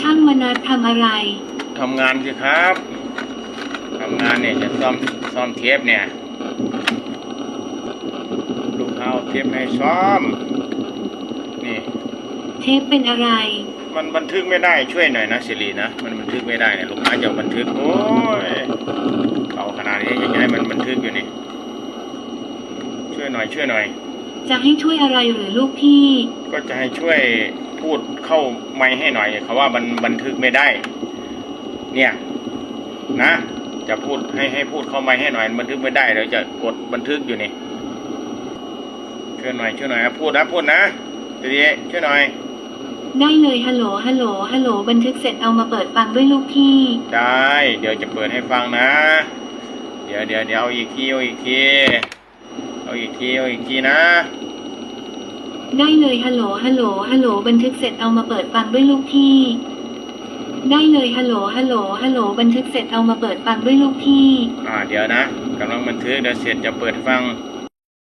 ช่างมนัสทำอะไร ทำงานสิครับทำงานเนี่ยจะซ่อมซ่อมเทปเนี่ย ลูกค้าเอาเทปให้ซ่อม นี่ เทปเป็นอะไร มันบันทึกไม่ได้ช่วยหน่อยนะสิรินะ มันบันทึกไม่ได้เนี่ยลูกค้าจะบันทึก โอ้ยเอาขนาดนี้ยังจะให้มันบันทึกอยู่นี่ ช่วยหน่อยช่วยหน่อย จะให้ช่วยอะไรหรือลูกพี่ ก็จะให้ช่วยพูดเข้าไมค์ให้หน่อยเขาว่ามันบันทึกไม่ได้ เนี่ย นะ จะพูดให้ให้พูดเข้าไมค์ให้หน่อย บันทึกไม่ได้เดี๋ยวจะกดบันทึกอยู่นี่ช่วยหน่อยช่วยหน่อยนะพูดนะพูดนะดีๆช่วยหน่อย ได้เลยฮัลโหลฮัลโหลฮัลโหลบันทึกเสร็จเอามาเปิดฟังด้วยลูกพี่ ได้ เดี๋ยวจะเปิดให้ฟังนะ เดี๋ยวเดี๋ยวเดี๋ยวเอาอีกทีเอาอีกทีเอาอีกทีเอาอีกทีนะ ได้เลยฮัลโหลฮัลโหลฮัลโหลบันทึกเสร็จเอามาเปิดฟังด้วยลูกพี่ ได้เลยฮัลโหลฮัลโหลฮัลโหลบันทึกเสร็จเอามาเปิดฟังด้วยลูกพี่ อ่าเดี๋ยวนะกำลังบันทึกเดี๋ยวเสร็จจะเปิดฟัง